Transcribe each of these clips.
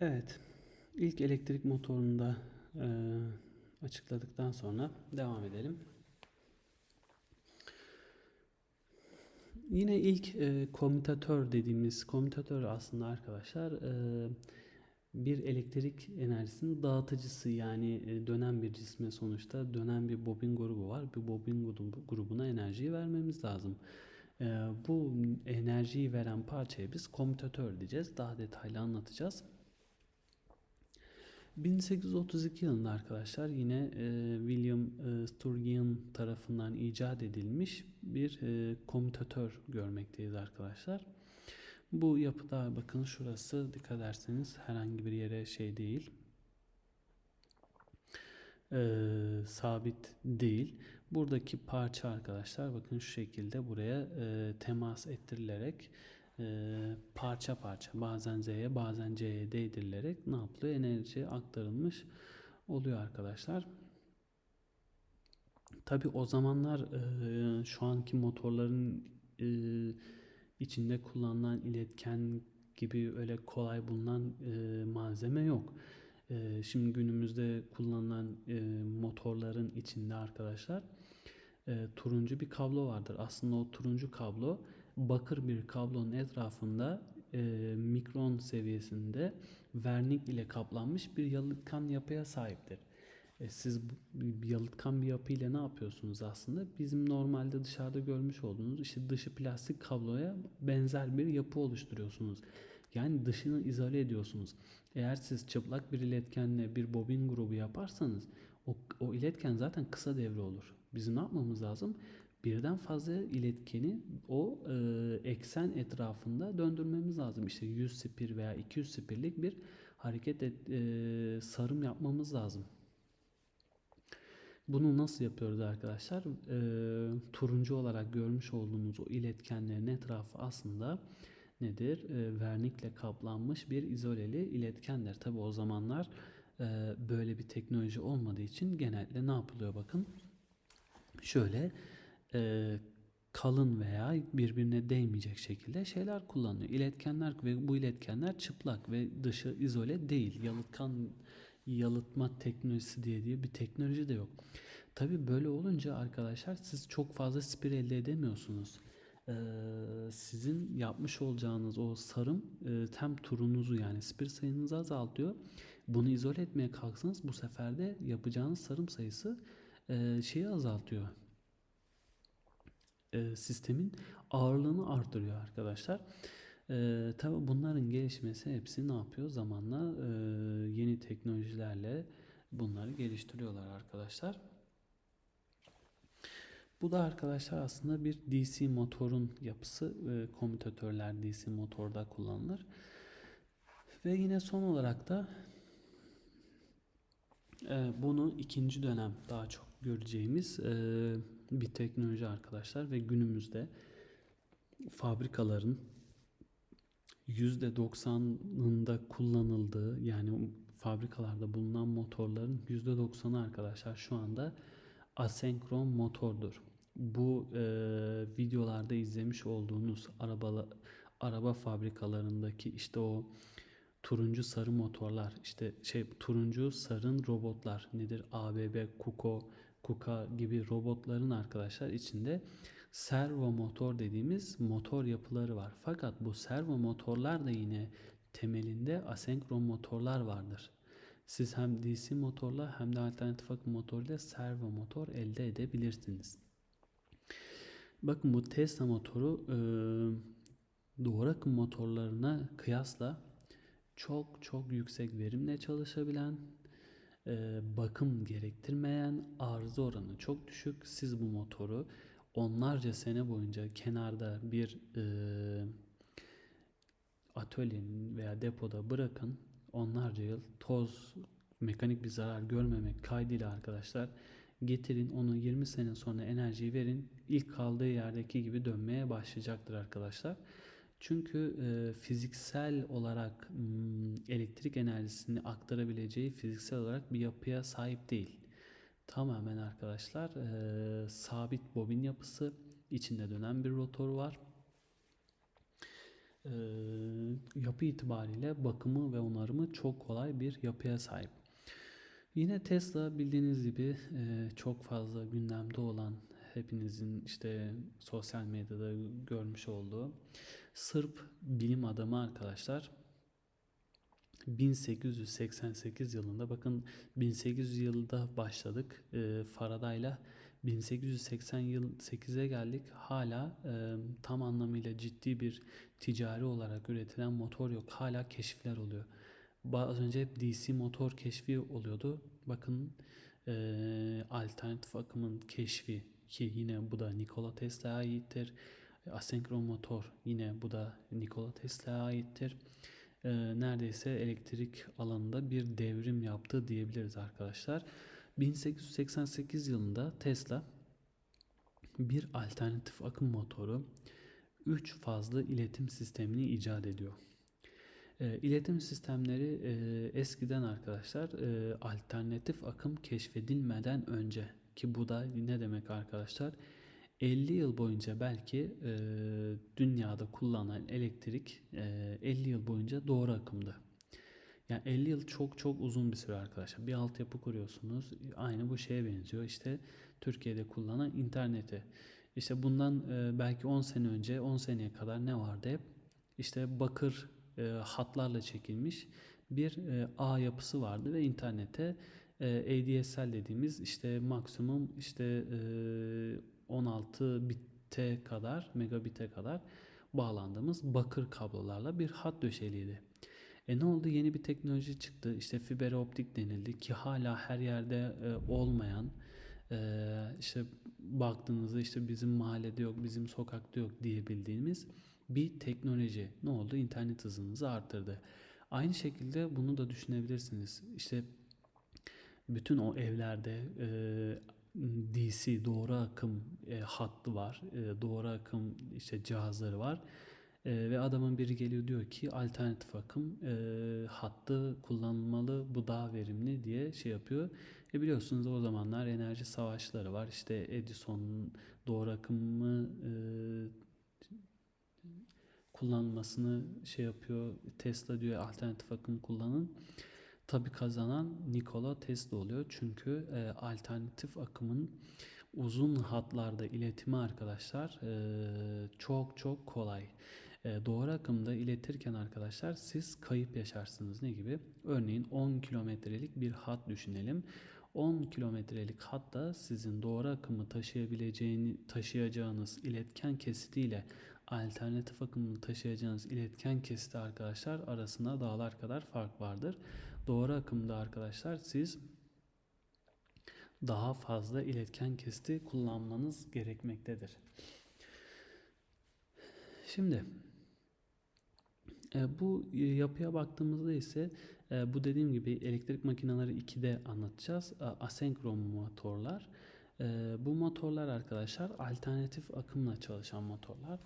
Evet, ilk elektrik motorunu da e, açıkladıktan sonra devam edelim. Yine ilk e, komutatör dediğimiz komutatör aslında arkadaşlar e, bir elektrik enerjisinin dağıtıcısı yani e, dönen bir cisme sonuçta dönen bir bobin grubu var. Bu bobin grubu- grubuna enerjiyi vermemiz lazım. E, bu enerjiyi veren parçaya biz komutatör diyeceğiz. Daha detaylı anlatacağız. 1832 yılında arkadaşlar yine e, William e, Sturgeon tarafından icat edilmiş bir e, komutatör görmekteyiz arkadaşlar. Bu yapıda bakın şurası dikkat ederseniz herhangi bir yere şey değil. e, sabit değil. Buradaki parça arkadaşlar bakın şu şekilde buraya e, temas ettirilerek e, parça parça bazen Z'ye bazen C'ye değdirilerek ne yapılıyor? Enerji aktarılmış oluyor arkadaşlar. Tabi o zamanlar e, şu anki motorların e, içinde kullanılan iletken gibi öyle kolay bulunan e, malzeme yok. E, şimdi günümüzde kullanılan e, motorların içinde arkadaşlar e, turuncu bir kablo vardır. Aslında o turuncu kablo bakır bir kablonun etrafında e, mikron seviyesinde vernik ile kaplanmış bir yalıtkan yapıya sahiptir. E, siz bu- yalıtkan bir yapı ile ne yapıyorsunuz aslında? Bizim normalde dışarıda görmüş olduğunuz işte dışı plastik kabloya benzer bir yapı oluşturuyorsunuz. Yani dışını izole ediyorsunuz. Eğer siz çıplak bir iletkenle bir bobin grubu yaparsanız o, o iletken zaten kısa devre olur. Bizim ne yapmamız lazım? Birden fazla iletkeni o e, eksen etrafında döndürmemiz lazım. İşte 100 spir veya 200 spirlik bir hareket et, e, sarım yapmamız lazım. Bunu nasıl yapıyoruz arkadaşlar? Ee, turuncu olarak görmüş olduğunuz o iletkenlerin etrafı aslında nedir? Ee, vernikle kaplanmış bir izoleli iletkenler. Tabi o zamanlar e, böyle bir teknoloji olmadığı için genellikle ne yapılıyor bakın. Şöyle e, kalın veya birbirine değmeyecek şekilde şeyler kullanılıyor. İletkenler ve bu iletkenler çıplak ve dışı izole değil. Yalıtkan yalıtma teknolojisi diye diye bir teknoloji de yok. Tabi böyle olunca arkadaşlar siz çok fazla spir elde edemiyorsunuz. Ee, sizin yapmış olacağınız o sarım e, hem turunuzu yani spir sayınızı azaltıyor. Bunu izole etmeye kalksanız bu sefer de yapacağınız sarım sayısı e, şeyi azaltıyor e, sistemin ağırlığını artırıyor arkadaşlar. E, tabii bunların gelişmesi hepsi ne yapıyor? Zamanla e, yeni teknolojilerle bunları geliştiriyorlar arkadaşlar. Bu da arkadaşlar aslında bir DC motorun yapısı. E, komutatörler DC motorda kullanılır. Ve yine son olarak da ee, Bunu ikinci dönem daha çok göreceğimiz e, bir teknoloji arkadaşlar ve günümüzde fabrikaların %90'ında kullanıldığı yani fabrikalarda bulunan motorların %90'ı arkadaşlar şu anda asenkron motordur. Bu e, videolarda izlemiş olduğunuz araba araba fabrikalarındaki işte o turuncu sarı motorlar işte şey turuncu sarın robotlar nedir ABB, Kuko, Kuka gibi robotların arkadaşlar içinde servo motor dediğimiz motor yapıları var. Fakat bu servo motorlar da yine temelinde asenkron motorlar vardır. Siz hem DC motorla hem de alternatif akım motoruyla servo motor elde edebilirsiniz. Bakın bu Tesla motoru e, doğru akım motorlarına kıyasla çok çok yüksek verimle çalışabilen, bakım gerektirmeyen, arıza oranı çok düşük. Siz bu motoru onlarca sene boyunca kenarda bir e, atölyenin veya depoda bırakın. Onlarca yıl toz, mekanik bir zarar görmemek kaydıyla arkadaşlar getirin onu 20 sene sonra enerjiyi verin. İlk kaldığı yerdeki gibi dönmeye başlayacaktır arkadaşlar. Çünkü e, fiziksel olarak elektrik enerjisini aktarabileceği fiziksel olarak bir yapıya sahip değil. Tamamen arkadaşlar e, sabit bobin yapısı içinde dönen bir rotor var. e, yapı itibariyle bakımı ve onarımı çok kolay bir yapıya sahip. Yine Tesla bildiğiniz gibi çok fazla gündemde olan hepinizin işte sosyal medyada görmüş olduğu Sırp bilim adamı arkadaşlar. 1888 yılında bakın 1800 yılında başladık. E, Faraday'la 1880 yıl 8'e geldik. Hala e, tam anlamıyla ciddi bir ticari olarak üretilen motor yok. Hala keşifler oluyor. Az önce hep DC motor keşfi oluyordu. Bakın e, alternatif akımın keşfi ki yine bu da Nikola Tesla'ya aittir. Asenkron motor yine bu da Nikola Tesla'ya aittir. E, neredeyse elektrik alanında bir devrim yaptı diyebiliriz arkadaşlar. 1888 yılında Tesla bir alternatif akım motoru 3 fazlı iletim sistemini icat ediyor. E, iletim sistemleri e, eskiden arkadaşlar e, alternatif akım keşfedilmeden önce ki bu da ne demek arkadaşlar? 50 yıl boyunca belki e, dünyada kullanılan elektrik e, 50 yıl boyunca doğru akımdı. Yani 50 yıl çok çok uzun bir süre arkadaşlar. Bir altyapı kuruyorsunuz. Aynı bu şeye benziyor. İşte Türkiye'de kullanılan interneti. İşte bundan e, belki 10 sene önce 10 seneye kadar ne vardı hep? İşte bakır e, hatlarla çekilmiş bir e, ağ yapısı vardı ve internete e, ADSL dediğimiz işte maksimum işte e, 16 bitte kadar megabite kadar bağlandığımız bakır kablolarla bir hat döşeliydi. E ne oldu? Yeni bir teknoloji çıktı. İşte fiber optik denildi ki hala her yerde e, olmayan e, işte baktığınızda işte bizim mahallede yok, bizim sokakta yok diyebildiğimiz bir teknoloji. Ne oldu? İnternet hızınızı arttırdı. Aynı şekilde bunu da düşünebilirsiniz. İşte bütün o evlerde e, DC doğru akım e, hattı var. E, doğru akım işte cihazları var. E, ve adamın biri geliyor diyor ki alternatif akım e, hattı kullanılmalı bu daha verimli diye şey yapıyor. E biliyorsunuz o zamanlar enerji savaşları var. İşte Edison'un doğru akımı e, kullanmasını şey yapıyor. Tesla diyor alternatif akım kullanın. Tabi kazanan Nikola Tesla oluyor. Çünkü e, alternatif akımın uzun hatlarda iletimi arkadaşlar e, çok çok kolay. E, doğru akımda iletirken arkadaşlar siz kayıp yaşarsınız. Ne gibi? Örneğin 10 kilometrelik bir hat düşünelim. 10 kilometrelik hatta sizin doğru akımı taşıyabileceğini taşıyacağınız iletken kesitiyle alternatif akımı taşıyacağınız iletken kesiti arkadaşlar arasında dağlar kadar fark vardır. Doğru akımda arkadaşlar siz daha fazla iletken kesiti kullanmanız gerekmektedir. Şimdi e, bu yapıya baktığımızda ise e, bu dediğim gibi elektrik makineleri 2'de anlatacağız. Asenkron motorlar. E, bu motorlar arkadaşlar alternatif akımla çalışan motorlar.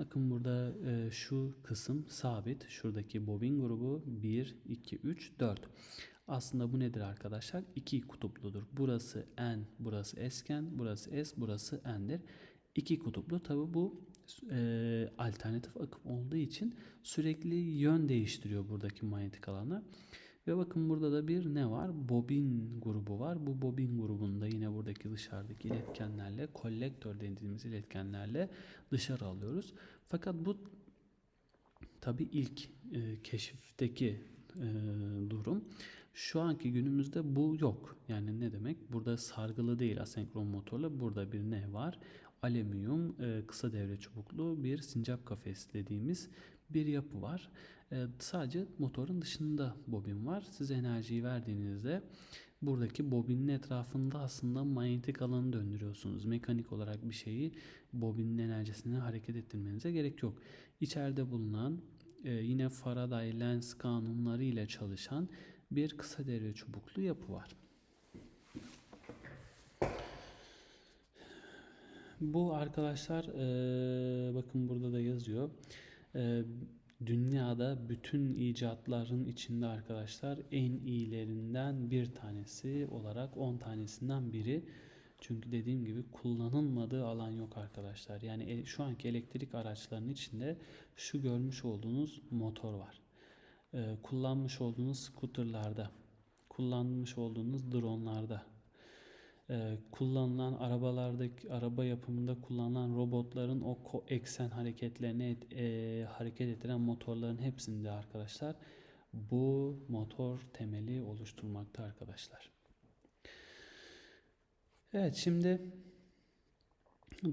Bakın burada e, şu kısım sabit. Şuradaki bobin grubu 1, 2, 3, 4. Aslında bu nedir arkadaşlar? İki kutupludur. Burası N, burası S'ken, burası S, burası N'dir. İki kutuplu. Tabi bu e, alternatif akım olduğu için sürekli yön değiştiriyor buradaki manyetik alanlar. Ve bakın burada da bir ne var? Bobin grubu var. Bu bobin grubunda yine buradaki dışarıdaki iletkenlerle, kolektör dediğimiz iletkenlerle dışarı alıyoruz. Fakat bu tabi ilk e, keşifteki e, durum. Şu anki günümüzde bu yok. Yani ne demek? Burada sargılı değil asenkron motorla. Burada bir ne var? Alüminyum e, kısa devre çubuklu bir sincap kafes dediğimiz bir yapı var. E, sadece motorun dışında bobin var. Siz enerjiyi verdiğinizde buradaki bobinin etrafında aslında manyetik alanı döndürüyorsunuz. Mekanik olarak bir şeyi bobinin enerjisini hareket ettirmenize gerek yok. İçeride bulunan e, yine Faraday lens kanunları ile çalışan bir kısa devre çubuklu yapı var. Bu arkadaşlar e, bakın burada da yazıyor. E, dünyada bütün icatların içinde arkadaşlar en iyilerinden bir tanesi olarak 10 tanesinden biri Çünkü dediğim gibi kullanılmadığı alan yok arkadaşlar. Yani e- şu anki elektrik araçlarının içinde şu görmüş olduğunuz motor var. Ee, kullanmış olduğunuz scooterlarda, kullanmış olduğunuz dronlarda, e, kullanılan arabalardaki araba yapımında kullanılan robotların o eksen hareketlerini et- e, hareket ettiren motorların hepsinde arkadaşlar bu motor temeli oluşturmakta arkadaşlar. Evet şimdi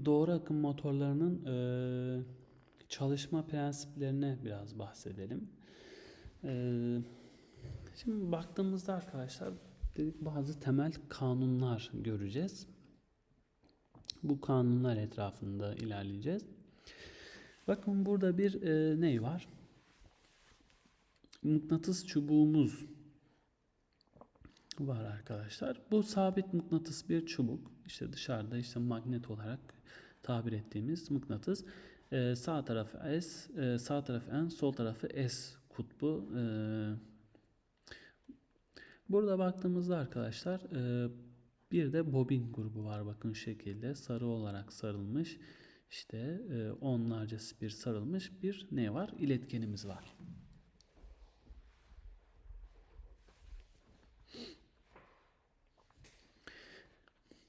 doğru akım motorlarının e, çalışma prensiplerine biraz bahsedelim. E, şimdi baktığımızda arkadaşlar dedik bazı temel kanunlar göreceğiz. Bu kanunlar etrafında ilerleyeceğiz. Bakın burada bir e, ney var? Mıknatıs çubuğumuz var arkadaşlar. Bu sabit mıknatıs bir çubuk. İşte dışarıda işte magnet olarak tabir ettiğimiz mıknatıs. Ee, sağ tarafı S, e, sağ tarafı N, sol tarafı S kutbu. Ee, burada baktığımızda arkadaşlar e, bir de bobin grubu var bakın şekilde sarı olarak sarılmış. İşte e, onlarca bir sarılmış bir ne var? İletkenimiz var.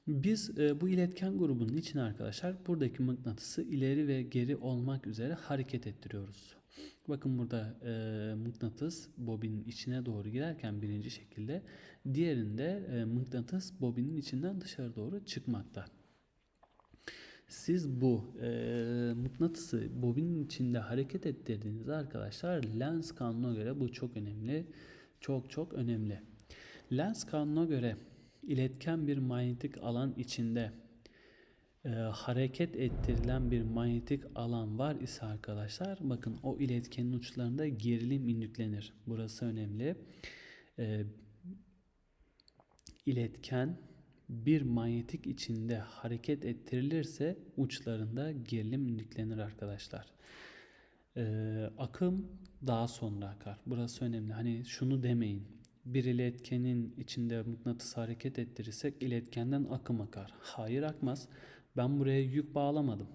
Biz e, bu iletken grubunun içine arkadaşlar buradaki mıknatısı ileri ve geri olmak üzere hareket ettiriyoruz. Bakın burada e, mıknatıs bobinin içine doğru girerken birinci şekilde diğerinde e, mıknatıs bobinin içinden dışarı doğru çıkmakta. Siz bu e, mıknatısı bobinin içinde hareket ettirdiğinizde arkadaşlar lens kanuna göre bu çok önemli. Çok çok önemli. Lens kanuna göre iletken bir manyetik alan içinde e, hareket ettirilen bir manyetik alan var ise arkadaşlar bakın o iletkenin uçlarında gerilim indüklenir. Burası önemli. E, iletken bir manyetik içinde hareket ettirilirse uçlarında gerilim indüklenir arkadaşlar. E, akım daha sonra akar. Burası önemli. Hani şunu demeyin bir iletkenin içinde mıknatıs hareket ettirirsek iletkenden akım akar. Hayır akmaz. Ben buraya yük bağlamadım.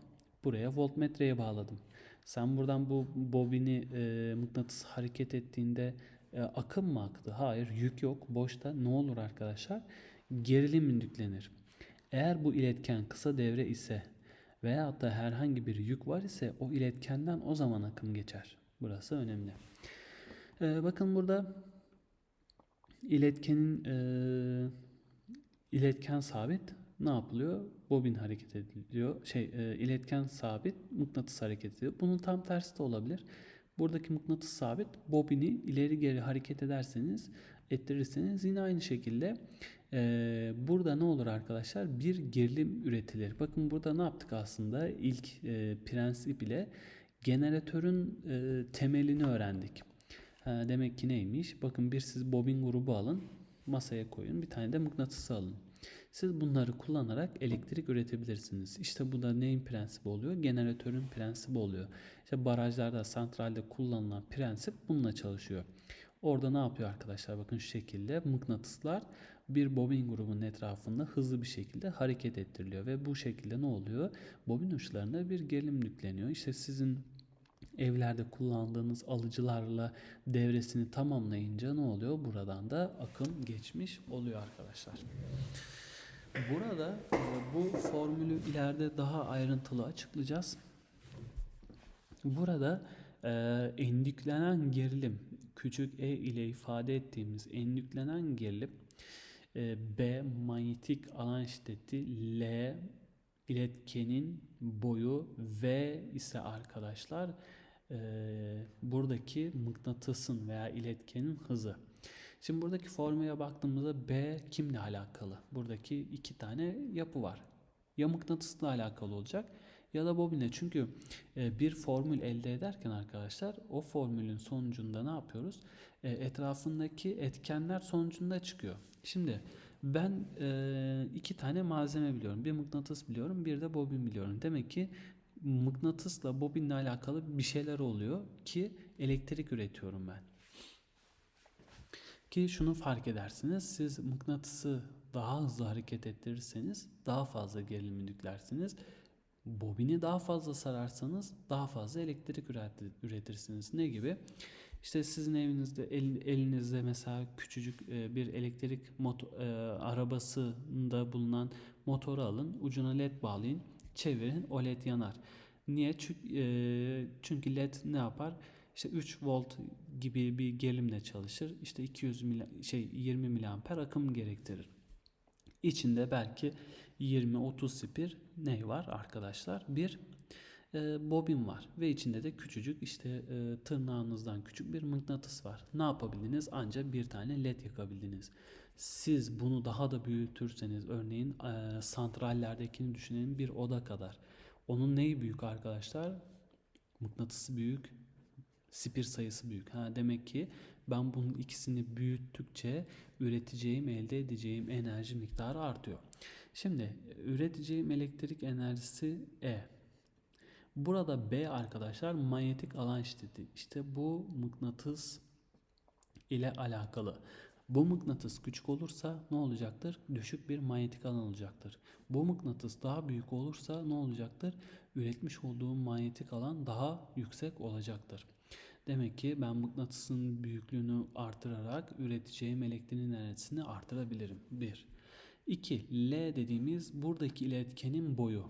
Buraya voltmetreye bağladım. Sen buradan bu bobini e, mıknatıs hareket ettiğinde e, akım mı aktı? Hayır yük yok. Boşta ne olur arkadaşlar? Gerilim indüklenir. Eğer bu iletken kısa devre ise veya da herhangi bir yük var ise o iletkenden o zaman akım geçer. Burası önemli. E, bakın burada iletkenin e, iletken sabit ne yapılıyor? Bobin hareket ediliyor. Şey e, iletken sabit mıknatıs hareket ediyor. Bunun tam tersi de olabilir. Buradaki mıknatıs sabit bobini ileri geri hareket ederseniz ettirirseniz yine aynı şekilde e, burada ne olur arkadaşlar? Bir gerilim üretilir. Bakın burada ne yaptık aslında? İlk e, prensip ile jeneratörün e, temelini öğrendik. Ha, demek ki neymiş? Bakın bir siz bobin grubu alın, masaya koyun. Bir tane de mıknatısı alın. Siz bunları kullanarak elektrik üretebilirsiniz. İşte bu da neyin prensibi oluyor? Generatörün prensibi oluyor. İşte barajlarda, santralde kullanılan prensip bununla çalışıyor. Orada ne yapıyor arkadaşlar? Bakın şu şekilde mıknatıslar bir bobin grubunun etrafında hızlı bir şekilde hareket ettiriliyor ve bu şekilde ne oluyor? Bobin uçlarına bir gerilim yükleniyor. İşte sizin evlerde kullandığınız alıcılarla devresini tamamlayınca ne oluyor? Buradan da akım geçmiş oluyor arkadaşlar. Burada e, bu formülü ileride daha ayrıntılı açıklayacağız. Burada e, endüklenen gerilim, küçük e ile ifade ettiğimiz endüklenen gerilim e, B manyetik alan şiddeti, L iletkenin boyu, V ise arkadaşlar e, buradaki mıknatısın veya iletkenin hızı. Şimdi buradaki formüle baktığımızda B kimle alakalı? Buradaki iki tane yapı var. Ya mıknatısla alakalı olacak ya da bobinle. Çünkü e, bir formül elde ederken arkadaşlar o formülün sonucunda ne yapıyoruz? E, etrafındaki etkenler sonucunda çıkıyor. Şimdi ben e, iki tane malzeme biliyorum. Bir mıknatıs biliyorum, bir de bobin biliyorum. Demek ki mıknatısla bobinle alakalı bir şeyler oluyor ki elektrik üretiyorum ben. Ki şunu fark edersiniz. Siz mıknatısı daha hızlı hareket ettirirseniz daha fazla gerilim indüklersiniz. Bobini daha fazla sararsanız daha fazla elektrik üret- üretirsiniz. Ne gibi? İşte sizin evinizde el- elinizde mesela küçücük e, bir elektrik moto, e, arabasında bulunan motoru alın, ucuna led bağlayın, çevirin, o led yanar. Niye? E, çünkü led ne yapar? İşte 3 volt gibi bir gerilimle çalışır. İşte 200 mili, şey 20 miliamper akım gerektirir. İçinde belki 20-30 spir ne var arkadaşlar? Bir e, bobin var ve içinde de küçücük işte e, tırnağınızdan küçük bir mıknatıs var. Ne yapabildiniz? Ancak bir tane led yakabildiniz. Siz bunu daha da büyütürseniz örneğin e, santrallerdekini düşünelim bir oda kadar. Onun neyi büyük arkadaşlar? Mıknatısı büyük, spir sayısı büyük. Ha, demek ki ben bunun ikisini büyüttükçe üreteceğim, elde edeceğim enerji miktarı artıyor. Şimdi üreteceğim elektrik enerjisi E. Burada B arkadaşlar manyetik alan şiddeti. İşte bu mıknatıs ile alakalı. Bu mıknatıs küçük olursa ne olacaktır? Düşük bir manyetik alan olacaktır. Bu mıknatıs daha büyük olursa ne olacaktır? Üretmiş olduğum manyetik alan daha yüksek olacaktır. Demek ki ben mıknatısın büyüklüğünü artırarak üreteceğim elektriğin enerjisini artırabilirim. 1. 2. L dediğimiz buradaki iletkenin boyu.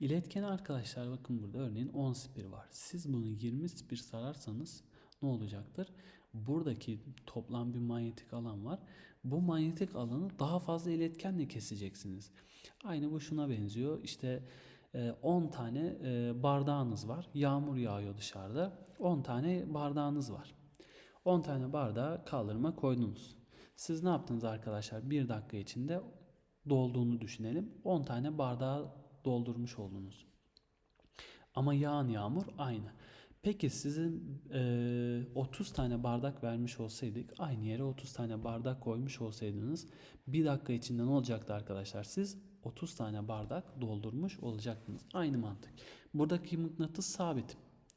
İletkeni arkadaşlar bakın burada örneğin 10 spir var. Siz bunu 20 spir sararsanız ne olacaktır? Buradaki toplam bir manyetik alan var. Bu manyetik alanı daha fazla iletkenle keseceksiniz. Aynı bu şuna benziyor. İşte e, 10 tane e, bardağınız var. Yağmur yağıyor dışarıda. 10 tane bardağınız var. 10 tane bardağı kaldırıma koydunuz. Siz ne yaptınız arkadaşlar? 1 dakika içinde dolduğunu düşünelim. 10 tane bardağı doldurmuş oldunuz. Ama yağan yağmur aynı. Peki sizin e, 30 tane bardak vermiş olsaydık aynı yere 30 tane bardak koymuş olsaydınız bir dakika içinde ne olacaktı arkadaşlar? Siz 30 tane bardak doldurmuş olacaktınız. Aynı mantık. Buradaki mıknatıs sabit.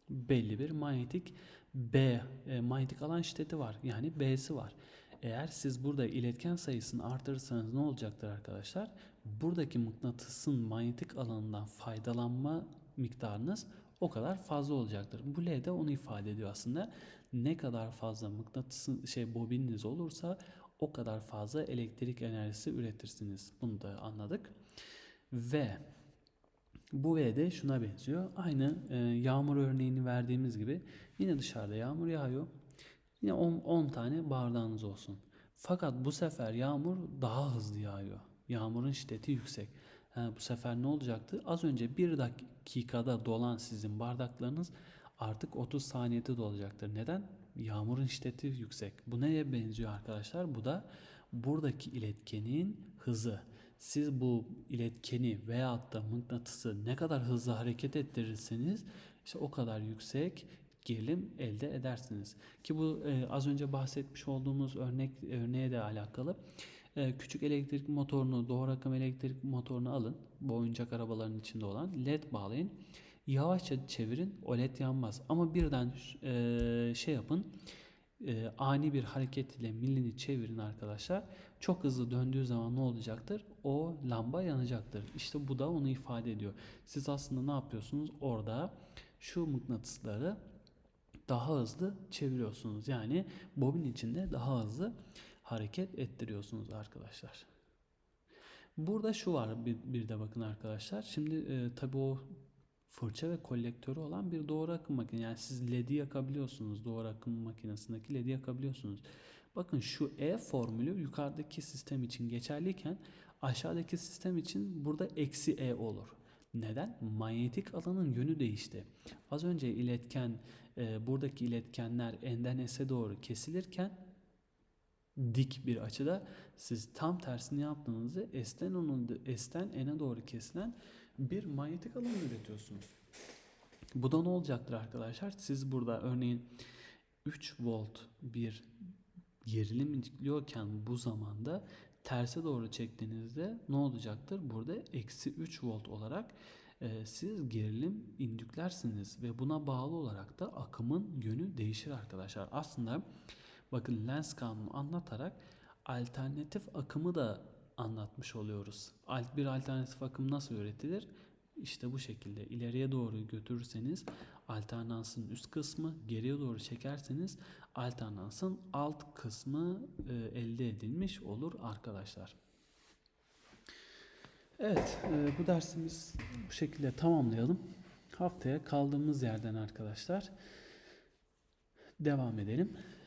Belli bir manyetik B e, manyetik alan şiddeti var. Yani B'si var. Eğer siz burada iletken sayısını artırırsanız ne olacaktır arkadaşlar? Buradaki mıknatısın manyetik alanından faydalanma miktarınız o kadar fazla olacaktır. Bu L de onu ifade ediyor aslında. Ne kadar fazla mıknatısın şey bobininiz olursa o kadar fazla elektrik enerjisi üretirsiniz. Bunu da anladık. Ve bu V de şuna benziyor. Aynı e, yağmur örneğini verdiğimiz gibi yine dışarıda yağmur yağıyor. Yine 10 tane bardağınız olsun. Fakat bu sefer yağmur daha hızlı yağıyor. Yağmurun şiddeti yüksek. Ha, bu sefer ne olacaktı? Az önce bir dakikada dolan sizin bardaklarınız artık 30 saniyede dolacaktır. Neden? Yağmurun şiddeti yüksek. Bu neye benziyor arkadaşlar? Bu da buradaki iletkenin hızı. Siz bu iletkeni veyahut da mıknatısı ne kadar hızlı hareket ettirirseniz işte o kadar yüksek gerilim elde edersiniz. Ki bu e, az önce bahsetmiş olduğumuz örnek örneğe de alakalı. E, küçük elektrik motorunu, doğru akım elektrik motorunu alın. Bu oyuncak arabaların içinde olan led bağlayın. Yavaşça çevirin. O led yanmaz. Ama birden e, şey yapın. E, ani bir hareket ile milini çevirin arkadaşlar. Çok hızlı döndüğü zaman ne olacaktır? O lamba yanacaktır. İşte bu da onu ifade ediyor. Siz aslında ne yapıyorsunuz? Orada şu mıknatısları daha hızlı çeviriyorsunuz. Yani bobin içinde daha hızlı hareket ettiriyorsunuz arkadaşlar. Burada şu var bir, bir de bakın arkadaşlar. Şimdi e, tabi o fırça ve kolektörü olan bir doğru akım makinesi. Yani siz LED'i yakabiliyorsunuz. Doğru akım makinesindeki LED'i yakabiliyorsunuz. Bakın şu E formülü yukarıdaki sistem için geçerliyken aşağıdaki sistem için burada eksi E olur. Neden? Manyetik alanın yönü değişti. Az önce iletken e, buradaki iletkenler N'den S'e doğru kesilirken dik bir açıda siz tam tersini yaptığınızda S'ten, onun, S'ten N'e doğru kesilen bir manyetik alan üretiyorsunuz. Bu da ne olacaktır arkadaşlar? Siz burada örneğin 3 volt bir gerilim indikliyorken bu zamanda terse doğru çektiğinizde ne olacaktır? Burada eksi 3 volt olarak e, siz gerilim indüklersiniz ve buna bağlı olarak da akımın yönü değişir arkadaşlar. Aslında bakın Lenz kanunu anlatarak alternatif akımı da anlatmış oluyoruz. Bir alternatif akım nasıl üretilir? İşte bu şekilde ileriye doğru götürürseniz alternansın üst kısmı, geriye doğru çekerseniz alternansın alt kısmı e, elde edilmiş olur arkadaşlar. Evet, e, bu dersimiz bu şekilde tamamlayalım. Haftaya kaldığımız yerden arkadaşlar devam edelim.